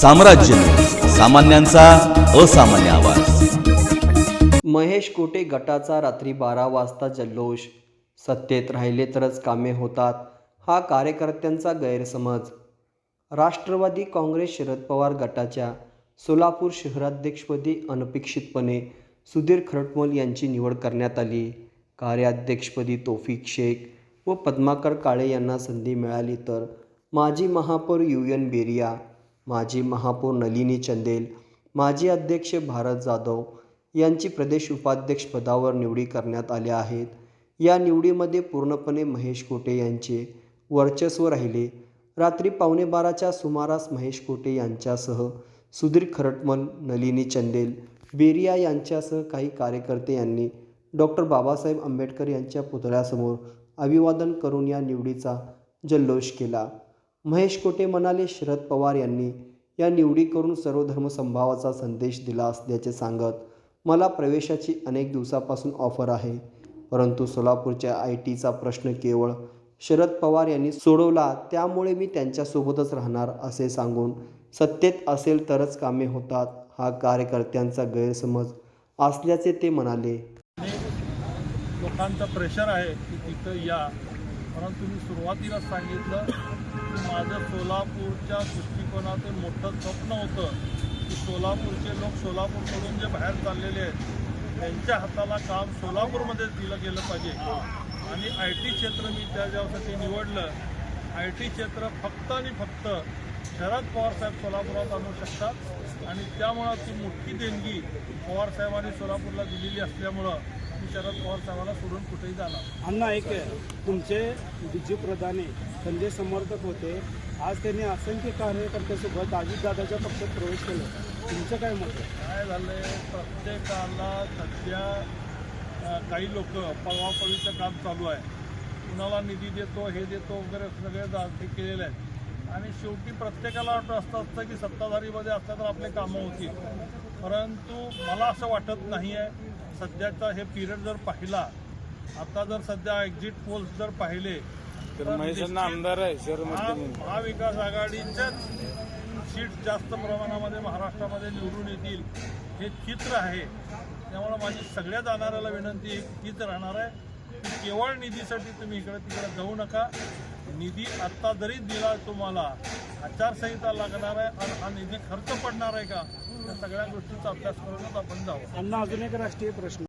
साम्राज्य. सामान्यांचा असामान्य आवाज. महेश कोटे गटाचा रात्री बारा वाजता जल्लोष. सत्तेत राहिले तरच कामे होतात हा कार्यकर्त्यांचा गैरसमज. राष्ट्रवादी काँग्रेस शरद पवार गटाच्या सोलापूर शहराध्यक्षपदी अनपेक्षितपणे सुधीर खरटमल यांची निवड करण्यात आली. कार्याध्यक्षपदी तोफिक शेख व पद्माकर काळे यांना संधी मिळाली तर माजी महापौर यू एन बेरिया माजी महापौर नलिनी चंदेल माजी अध्यक्ष भारत जाधव यांची प्रदेश उपाध्यक्ष पदावर निवडी करण्यात आल्या आहेत. या निवडीमध्ये पूर्णपणे महेश कोटे यांचे वर्चस्व राहिले. रात्री पावणे बाराच्या सुमारास महेश कोटे यांच्यासह सुधीर खरटमल नलिनी चंदेल बेरिया यांच्यासह काही कार्यकर्ते यांनी डॉक्टर बाबासाहेब आंबेडकर यांच्या पुतळ्यासमोर अभिवादन करून या निवडीचा जल्लोष केला. महेश कोटे म्हणाले शरद पवार यांनी या निवडी करून सर्वधर्म संदेश दिला असल्याचे सांगत मला प्रवेशाची अनेक दिवसापासून ऑफर आहे. परंतु सोलापूरच्या आय टीचा प्रश्न केवळ शरद पवार यांनी सोडवला त्यामुळे मी त्यांच्यासोबतच राहणार असे सांगून सत्तेत असेल तरच कामे होतात हा कार्यकर्त्यांचा गैरसमज असल्याचे ते म्हणाले. लोकांचा प्रेशर आहे की तिथं या परंतु मी सुरुवातीला सांगितलं की माझं सोलापूरच्या दृष्टिकोनातून मोठं स्वप्न होतं की सोलापूरचे लोक सोलापूर सोडून जे बाहेर चाललेले आहेत त्यांच्या हाताला काम सोलापूरमध्ये दिलं गेलं पाहिजे. आणि आय टी क्षेत्र मी त्याच्यासाठी निवडलं. आय टी क्षेत्र फक्त आणि फक्त शरद पवारसाहेब सोलापुरात आणू शकतात. आणि त्यामुळं ती मोठी देणगी पवारसाहेबांनी सोलापूरला दिलेली असल्यामुळं मी शरद पवार साहेबांना सोडून कुठेही जाणार अण्णा एक तुमचे बिजू प्रधाने खंदे समर्थक होते. आज त्यांनी असंख्य कार्यकर्त्यासोबत अजितदादाच्या पक्षात प्रवेश केला. तुमचं काय मत आहे? काय झालंय? प्रत्येकाला सध्या काही लोक पळवापळीचं काम चालू आहे. कुणाला निधी देतो हे देतो वगैरे सगळे ते केलेले आहेत. आणि शेवटी प्रत्येकाला वाटत असतं असतं की सत्ताधारीमध्ये असलं तर आपले कामं होतील. परंतु मला असं वाटत नाही आहे सध्याचा हे पिरियड जर पाहिला आता जर सध्या एक्झिट पोल्स जर पाहिले तर आमदार आहे महा- महाविकास आघाडीच्याच सीट जास्त प्रमाणामध्ये महाराष्ट्रामध्ये निवडून येतील हे चित्र आहे. त्यामुळे माझी सगळ्या जाणाऱ्याला विनंती हीच राहणार आहे. केवळ निधीसाठी तुम्ही इकडे तिकडे जाऊ नका. निधी आत्ता जरी दिला तुम्हाला आचारसंहिता लागणार आहे आणि हा निधी खर्च पडणार आहे का? या सगळ्या गोष्टींचा अभ्यास करूनच आपण जाऊ अण्णा अजून एक राष्ट्रीय प्रश्न.